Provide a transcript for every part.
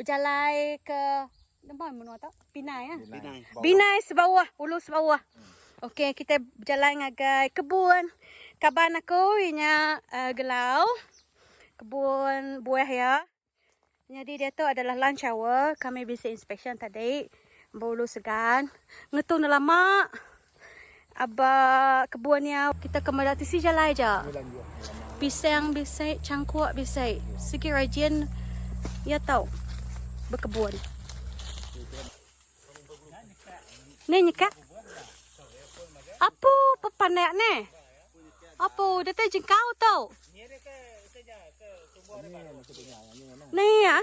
berjalan ke Nampak mana tak? Pinai ya. Binay. Binai sebawah, ulu sebawah. Okey, kita berjalan ngagai kebun. Kaban aku ianya uh, gelau. Kebun buah ya. Jadi dia tu adalah lunch hour. Kami bisa inspection tadi. Bulu segan. Ngetun lama. Aba kebunnya kita kemadati si jalan aja. Pisang bisa, cangkuk bisa. Segi rajin ya tahu berkebun. Ni nyekak. Apa pepanek ni? Apa dia tu jengkau tau? Ni ya?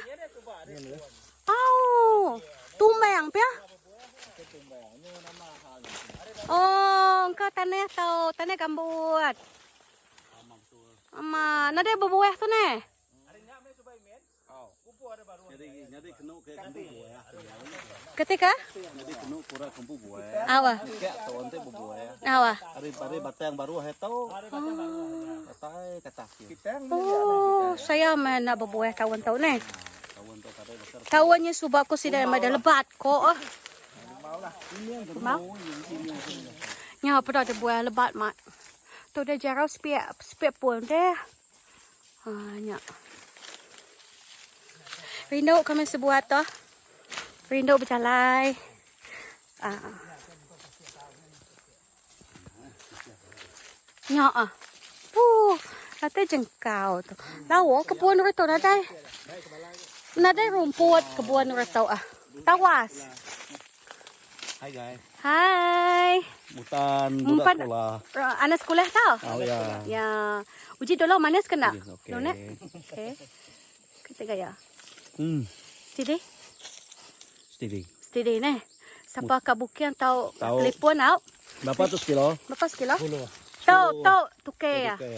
Oh, tumbang pia? Oh, engkau tanah tau, tanah gambut. Ama, nada berbuah tu ni? Jadi jadi kenu ke kembu buaya. Ketika? Awa, awa. Oh, saya mana berbuah kawan tau ni. Kawan tu tadi besar. Kawannya subak ko sila ada lebat ko. ah. Mau? Nya apa dah buah lebat mat. Tu dah jarau spiak spiak pun deh. Nya. Rindu kami sebuat tu. Rindu berjalan. Ah. Nya ah. Puh, nanti jengkau tu. Lawa kebun itu nanti. Nanti rumput kebun itu ah. Tawas. Hai guys. Hai. Mutan budak sekolah. Uh, anak sekolah tau? Oh ya. Ya. Uji dulu manis kena? Okey. Dona? Okey. Kita gaya. Hmm. Steady. Steady ni. Siapa kat bukian tahu Tahu. telefon tau? Berapa tu kilo? Berapa sekilo? Puluh. Tahu, tahu. Tukar ya. Okey.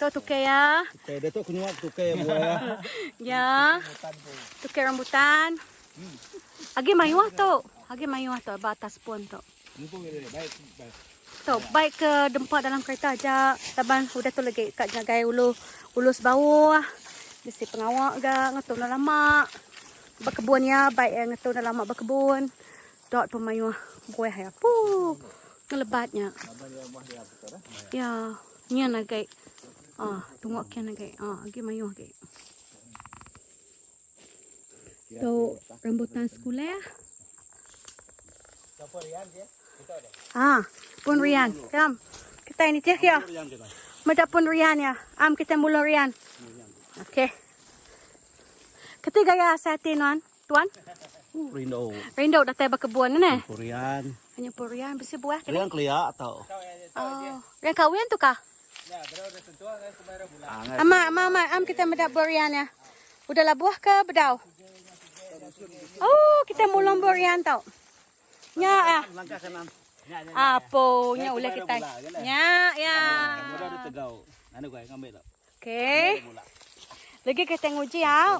Tahu tukar ya. Okey, dia tu kunyuak tu ke buaya. Ya. Tukar rambutan. Agi mayuah tu. Agi mayuah tu. Batas pun tu. Tu, baik ke dempak dalam kereta aja. Taban udah tu lagi kat jagai ulu ulus bawah. Bisi pengawak ga ngetung dah lama. Berkebun ya, baik yang ngetung dah lama berkebun. Dok pemayuah buah ya. Puh. Ngelebatnya. Ya, nya nagai. Ah, tunggu kian nagai. Ah, agi mayuah gai. Tu rambutan sekolah. Ah, pun Rian. Kam. Kita ini cek ya. Mada pun Rian ya. Am kita mula Rian. Okey. Ketiga ya saya tinuan. Tuan, Rindo. Rindo dah tiba kebun ni. Korean. Hanya pun Rian bersih buah. Rian kelia atau? Oh, Rian kahwin tu kah? Ah, Ama, ama, ama, am kita meda berian ya. Udah lah buah ke bedau? Oh, kita mulung berian tau. Nya ah. Apo, nya ulah kita. Nya, ya. Anu gue ngambil tak? Okay. Lagi kita nguji ya.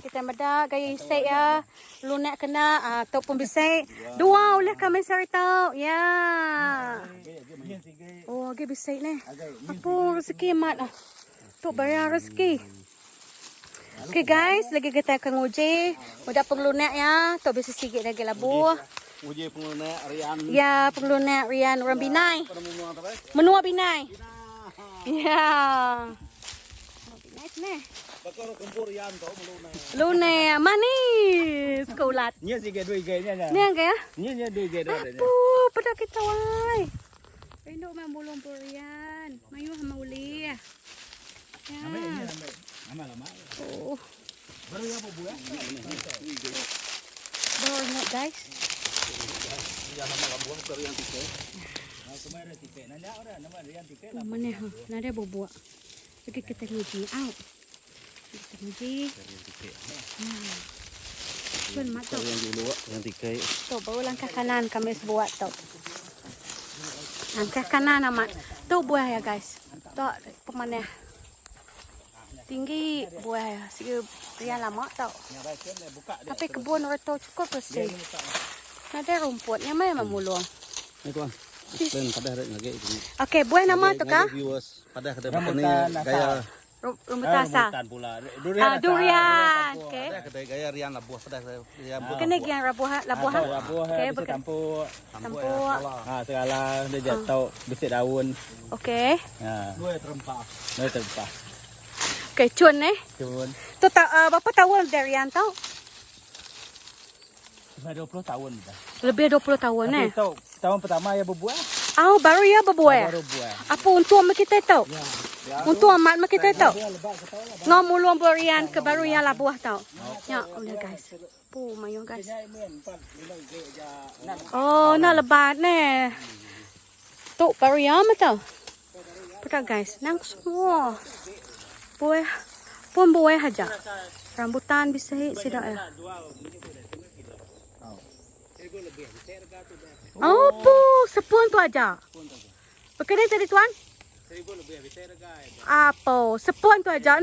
Kita meda gaya isek ya. Lunak kena ataupun bisik. Dua ulah kami sari tau. Ya. Oh, lagi bisik ni. Apa rezeki mat ah. Tu bayar rezeki. Okay guys, lagi kita akan nguji. Mudah penglunak ya. Tu bisa sikit lagi lah buah. Uji pengguna Rian. Ya, penglunak Rian orang binai. Pada menua binai. Ya. Binai ni. Meluna. Lune manis kaulat. Nya sih iganya nya. Ni ang kaya? Nya nya dua iganya ada. Apo, pada kita wai. Rindo man bulong purian. Mayu hama uli. Ya. Lama lama. Oh. Baru ya bu ya. Bawa ingat guys. Ya lama lama buang ke Rian tiket. Nah, kemarin tiket. Nanya orang nama Rian tiket. Oh, mana ha? Nada bubuk. Lagi kita nguji out. Nguji. Hmm. Tuan mat tu. Rian dulu Rian tiket. Tu baru langkah kanan kami buat tu. Langkah kanan amat. Tu buah ya guys. Tu pemanah. Tinggi buah ya. Rian lama tau. Tapi kebun reto cukup bersih. Ada rumputnya memang mulung. Ni tuan. Dan pada hari lagi ini. Okey, buah nama tu kah? Viewers pada kada ni gaya rum- rambutan asal. Rambutan pula. Ah, Durian. durian. Okey. Ada kedai gaya rian labuh pedas buah. Kena rabuh labuh. Labuh. Labuh. Okey, Bisa bekas- campur. Campur. Ha, segala dia jatuh besar daun. Okey. Ha. Dua terempah. Dia tempah. Okey, cun eh. Cun. Tu tak uh, berapa tahun darian tau? Dah 20 tahun dah. Lebih 20 tahun eh. Tahu tahun pertama ya berbuah. Oh, baru ya berbuah. Baru buah. Apa untuk mak kita tahu? Untuk amat mak kita tahu. Ngau mulu berian ke baru yang labuah tau. Ya, udah guys. Pu mayo guys. Oh, nak lebat ni. Tu baru yang tau. Pedak guys, nang semua. Buah pun buah aja. Rambutan bisa sidak ya. Oh, pu, sepun tu aja. Berkenaan tadi tuan? Seribu lebih besar guys. Apa? Sepun tu aja.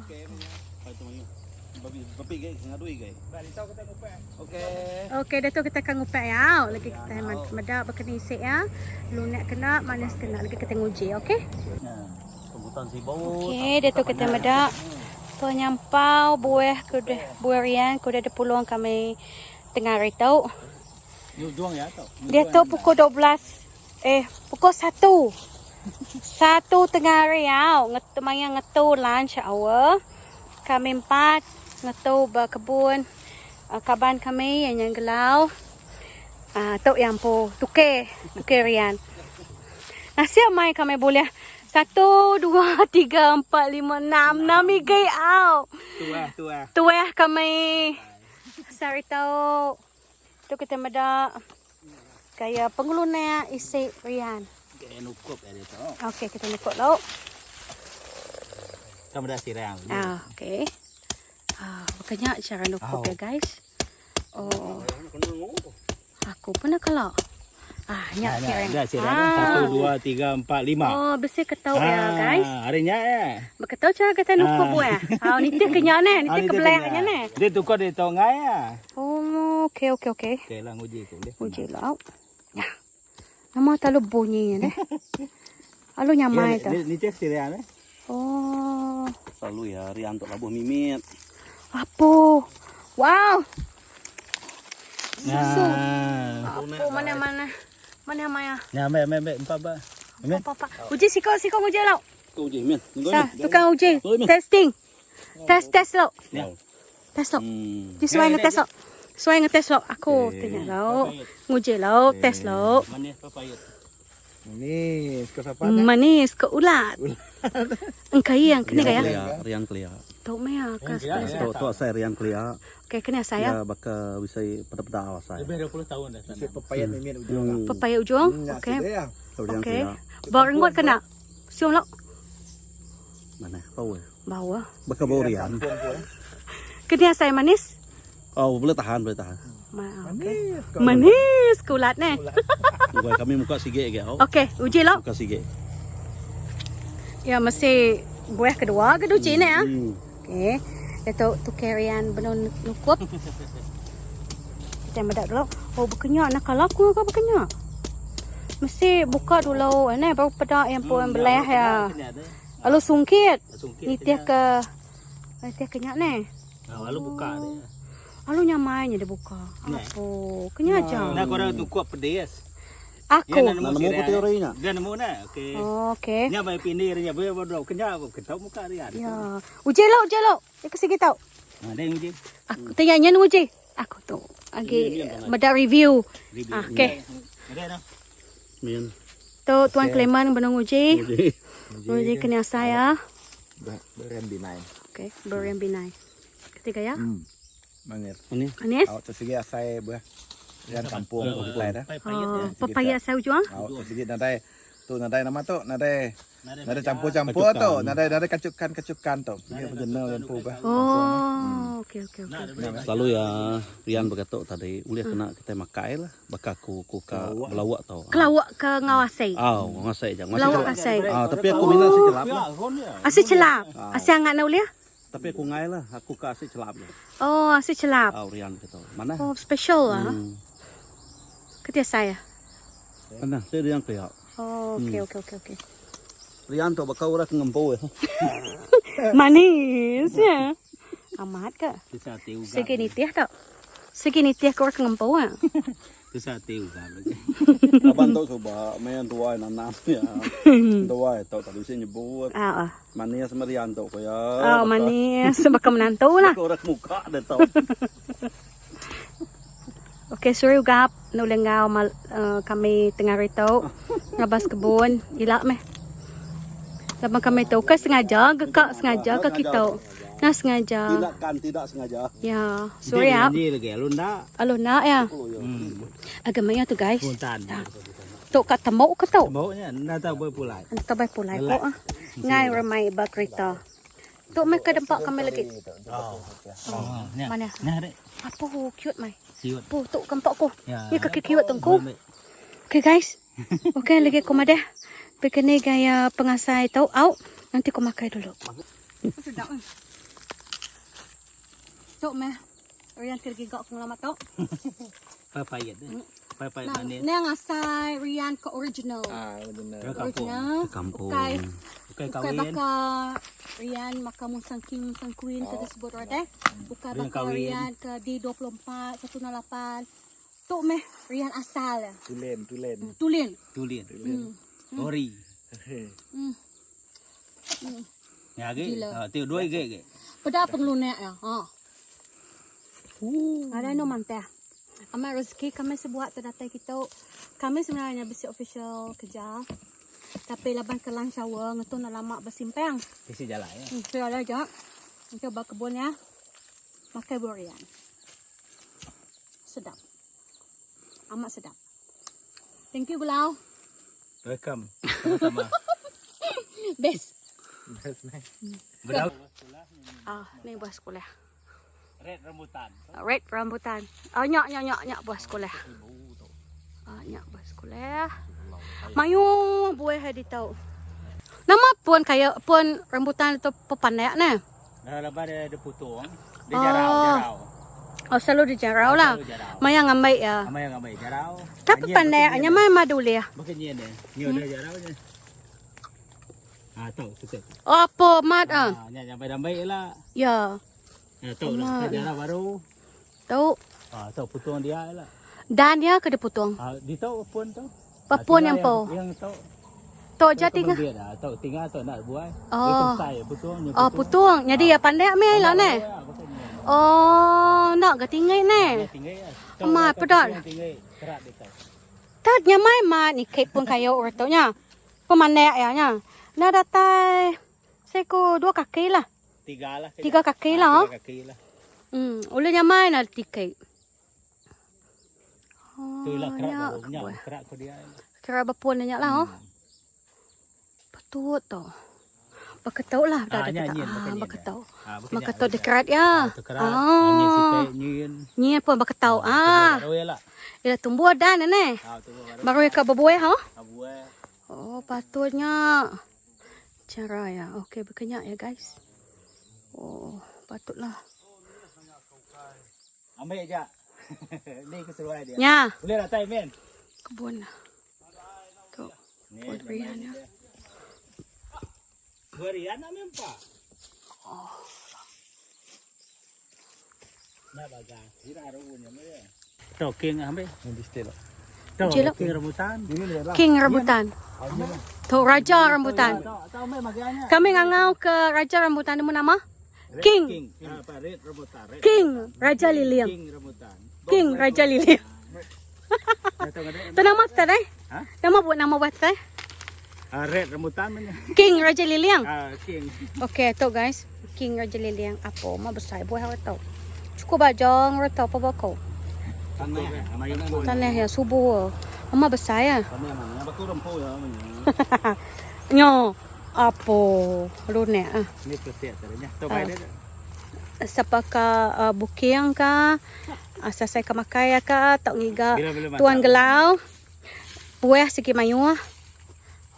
Okey. Hai tu manyu. Babi babi gay ngadui gay. Balik tahu kita ngupek. Okey. Okey, dah tu kita akan ngupek ya. Lagi kita hemat medak berkena isik ya. Lunak kena, manis kena. Lagi kita nguji, okey? Nah, rambutan si bau. Okey, dah tu kita medak. Penyampau buah kuda buah rian kuda ada peluang kami tengah hari tau. Ni juang ya tau. Dia tu pukul 12. Eh, pukul 1. Satu tengah hari ya. Ngetu maya ngetu lunch hour. Kami empat ngetu berkebun. Uh, kaban kami yang yang gelau. Uh, yang po tuke, tuke rian. Nasi mai kami boleh satu, dua, tiga, empat, lima, enam, enam igai au. Tua, tua. Kami. Sari tau. Tu kita meda. Kaya pengeluna isi rian. Kayak nukup ya. Okey, kita nikut lauk. Kamu dah sirang. Ah. Ah, makanya cara nukup ya guys. Oh, aku pun nak kalau. Ah, nyak kira. Dah sirang. Satu, dua, tiga, empat, lima. Oh, besi ketau ya guys. Hari nya ya. Berketau cara kita nukup. Ah, ni teh kenyak ni, ni teh ke belakangnya ni. Dia tukar dia tahu ngai ya. Oh, okey okey okey. Okey lah nguji tu boleh. Uji lauk. Ya. Nama terlalu bunyi deh. Alu nyamai tu. Ni cek sirang eh. Oh, Selalu ya rian untuk labuh mimit. apa? Wow. Nah. Apa mana mana? Mana maya? Mek mek mek empat ba. Amin. Apa apa? Uji siko siko uji lauk. Kau je min. Sa, tukang uji. Testing. Test test. Ya. Test lauk. Hmm. Di suai ngetes lauk. Suai ngetes lauk. Aku tanya lauk. Nguji lauk, test lauk. Manis papayut. Ini ke siapa? Manis ke ulat. Engkai yang kena gaya. Kelia, rian kelia. Tahu maya ke? Tu tu saya rian kelia. Okey, kena saya. Ya baka bisa pada-pada awas saya. Lebih 20 tahun dah sana. Papaya ni min ujung. Papaya ujung. Okey. ya. Rian Okey. kelia. Bawa rengot kena. Siom lauk. Mana? Bau. Bawa. Baka bau rian. Kena saya manis. Oh, boleh tahan, boleh tahan. Ma- okay. Manis kulat ni. Gua kami muka sige ge. Oh. Okey, uji lauk. Muka sige. Ya mesti buah kedua ke uji ni ah. Hmm. Okey. Itu tu karian benon nukup. Kita medak dulu. Oh, berkenyak nak kalau aku ke berkenyak. Mesti buka dulu ni baru pedak yang pun belah ya. Lalu sungkit. Sungkit. Ni tiah ke ni tiah kenyak ni. Nah, lalu buka dia. Lalu nyamainya dia buka. Apa? Kenyak aja. Nah, korang tu kuat pedes. Aku. Ya, Nak nemu putih orang nak. Dia nemu nak. Okey. Oh, okey. Nya baik pindir nya boleh bodoh. Kenya aku ketau muka dia. Ya. Uji lauk, uji lauk. Dia kasi kita tahu. Nah, dia nguji. Aku tanya nyan uji. Aku tu. Lagi medak review. Okey. Ada dah. Min. Tu Tuan Clement benang uji. Uji kena saya. Beren binai. Okey, berian binai. Ketiga ya. Hmm. Mangir. ini Anis. Awak tersegi asai buah. Rian kampung kelai dah. Oh, papaya saya ujung. Awak tersegi nadai. Tu nadai nama tu nadai. Nada Nadai campur-campur tu. Nadai nadai kacukan-kacukan tu. Dia berjenau dan pu. Oh, okey okey okey. selalu ya rian berkatuk tadi. Boleh kena kita makai lah. Baka ku ku ka belawak tau. Kelawak ke ngawasai. Ah, ngasai je. Ngasai Kelawak celap. kasai. Ah, tapi aku minat si celap lah. Asyik celap. Asyik angat nak ulia? Tapi aku ngai lah. Aku kasih celap je. Oh, asyik celap. Ah, rian gitu. Mana? Oh, special lah. Hmm. Ketia saya. Mana? Saya rian kelia. Oh, okey okey okey okey. Rian to bakal orang ngempo ya. Manis ya. Amat ke? Sige ni tiah tak? Sige ni tiah kau ngempau ah. Tu sate uga lagi. Abang to coba main tua nanam ya. Tua to tadi sih nyebut. Ah, ah. Mania sama Rian to kaya. Oh, manis. Baka menantu lah. Orang muka deh to. Okay, sorry ugap. Nulengaw mal, uh, kami tengah rito. Ngabas kebun. Ila meh. Labang kami to. Ka sengaja. Ka sengaja ka kita. Nga sengaja. Tidak kan tidak sengaja. Ya. Sorry ah. Ni lagi alun dah. Alo na ya. Hmm. Agamanya tu guys. Puntan. To ka tamo ka to. Baunya nak tahu boleh pulai. Ano tabay pulay ko ah. Ngay ramay ba krita. To may kadampak kami lagi. Oh. Oh, ni. Mana? Nah, dek. Apa ho cute may. Siut. Po to kampak ko. Ya. Ya kakikiwat tungko. Okay guys. Okay lagi ko madah. Pagkani gaya pengasay tau. Au. Nanti ko makai dulu. Tok meh. Rian kirgiga akong lama to. Papayat deh. Papayat Nang, manis. nang asay Rian ko original. Ah. Ke kampung. Original. Kampung. Bukan Ukay kawin. baka Rian maka mo sang king sang queen ka disebut rode. Ukay Rian baka kawin. Rian ke D24 108. Tok meh Rian asal. Tulen, tulen. Tulin. Tulian. Hmm. Ori. Hmm. Ya, ge. Ah, tu dua ge ge. Pada penglunek ya. Ha. Ada no manteh. Ama rezeki kami sebuat terdatai kita. Kami sebenarnya besi official kerja. Tapi laban kelang shower ngetu nak lama bersimpang. Isi jalan ya. Hmm, ada aja. Coba kebun ya. Makai burian. Sedap. Amat sedap. Thank you Gulau. Welcome. Sama-sama. Best. Berapa? Ah, ni buah sekolah. Red rambutan. Red rambutan. Ah, nyak nyak nyak nyak buah sekolah. Ah, nyak buah sekolah. Mayu buah di tahu. Nama pun kaya pun rambutan itu pepanek nah. Dah lepas dia ada putung. Dia Oh. jarau, jarau. Oh selalu lah. Selalu jarau. Maya ngambil ya. Ama yang ambil jarau. Tapi pandainya mah maduli ya. Nyen dia. Nyen dia jarau je. Ah, tahu kita. Oh apa mat ah. Ah, baik lah. Ya. Tahu lah. Jarau baru. Tahu. Ah, tahu putung dia lah. Dan ya ke diputung. Ah, di tahu pun tahu. Papun Ah, yang tinggal po. Yang tahu. Ngah. dia dah. Tahu tinggal tahu nak buat. Oh. Dia saya putung. dia Oh putung. Jadi ya pandai ambil lah ne. Oh nak ke tinggal ne. Dia tinggal. Tahu pedot. putung Tinggal kerak dia tahu. Tak nyamai mat ni kek pun kayo orto nya. Pemanek ya nya. Nah datai. Seko dua kaki lah. Tiga lah. Tiga kaki Ah, lah. Tiga kaki lah. Hmm, ulun nyamai na tikai. Oh, Tu lah kerak ya. baru. Nyak kerak ko dia. Kira bapun na lah oh. Patut to. Bakatau lah dah Ah, ada nyanyi, kita. bukan Ah, nyanyi. bakatau. Ah, bukan Bakatau nyak, dekat ya. Ah. Ah. Nyen. Ni pun bakatau. Ah, Baru ya ila tumbuh dan ne. Ah, tu baru. Ka babuai ha. Oh, patutnya. Cara ya. Okey, berkenyak ya guys. Oh, patutlah. Ambil je. Ni keseruan dia. Nya, Boleh tak time men? kebun. Tu. Ni. Kebun rian ya. Berian nak mempak. Oh. Nak bagang. Kira ruunnya me. Tu king ambil. Di stay lah. Tu lah. king rambutan. King rambutan. Tu raja rambutan. Kami ngangau ke raja rambutan nama nama? King. King. Ah, apa red rambutan. Red. King Raja Liliang. King rambutan. King Raja Liliang. Tahu ada? Tu nama tadi? Ha? Nama buat nama buat tadi? Ah, red rambutan mana? King Raja Liliang. Ah, king. Okay, tu guys. King Raja Liliang. Apa? Ma besar buah awak tahu. Cukup bajang awak tahu apa bakau. Tanah. Amayun pun. Tanah ya subuh. Ama besar ya. Kami yang mana? Bakal rempo ya. Nyo. Apa? Lunek ah. Ni kesiat tadinya. Tu baik dia. Sapaka uh, bukiang ka? Asasay ka makaya ka? Tak ngiga. Tuan gelau. Buah sikit mayu ah.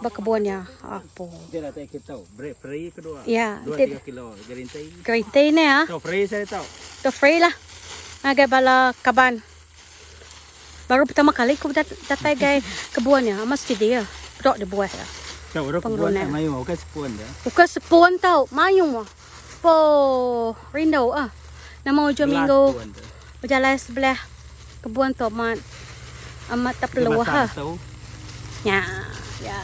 Bakabon ya. Apa? Dia tak kita tahu. Free kedua. Ya, Dua tiga kilo. Gerintai. Kereta ni ah. Tahu free saya tahu. To free lah. Agak bala kaban. Baru pertama kali aku dat datang gay kebun ya. Mesti dia. Dok dia buah ya. Mau ke sepun dah. Bukan sepon tau. Mayung wah. Po rindu ah. Nama hujung minggu berjalan sebelah kebun tu amat amat tak perlu ha. Ya. Ya.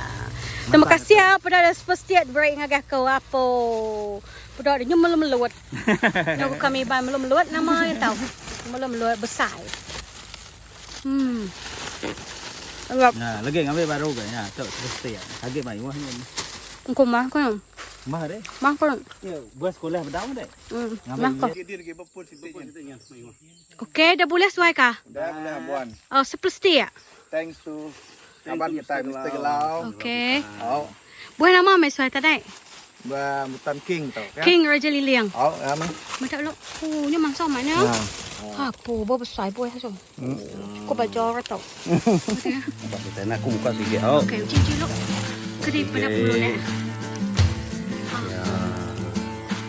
Terima kasih ah pada ada spesiat break ngagah kau apa. Pada dia melum meluat. Nak kami ban melum meluat nama yang tahu. Melum meluat besar. Hmm. Nah, lagi ngambil baru kan ya. Cak mesti ya. Lagi mai wah ni. engkau mah kau. Mah deh. Mah kau. Ya, buat sekolah bedang deh. Hmm. Mah kau. Dia lagi beput situ. Okey, dah boleh suai kah? Dah boleh buan. Oh, sepesti ya? Thanks to kaban kita Mr. Gelau. Okey. Oh, Buat nama mai suai tadi. ba mutan king tau. kan? King Raja Liliang. Oh, ama. Macam lo. Oh, ni mang sama nya. Nah. Ha, po bo besar bo ha so. Ko ba jor tau. Kita nak aku buka sikit. Oh. Okey, cincin lo. Kedai pada puluh ni. Ya.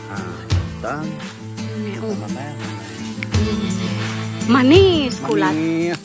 Ah, dan Ni oh. mana? Manis kulat. Manis.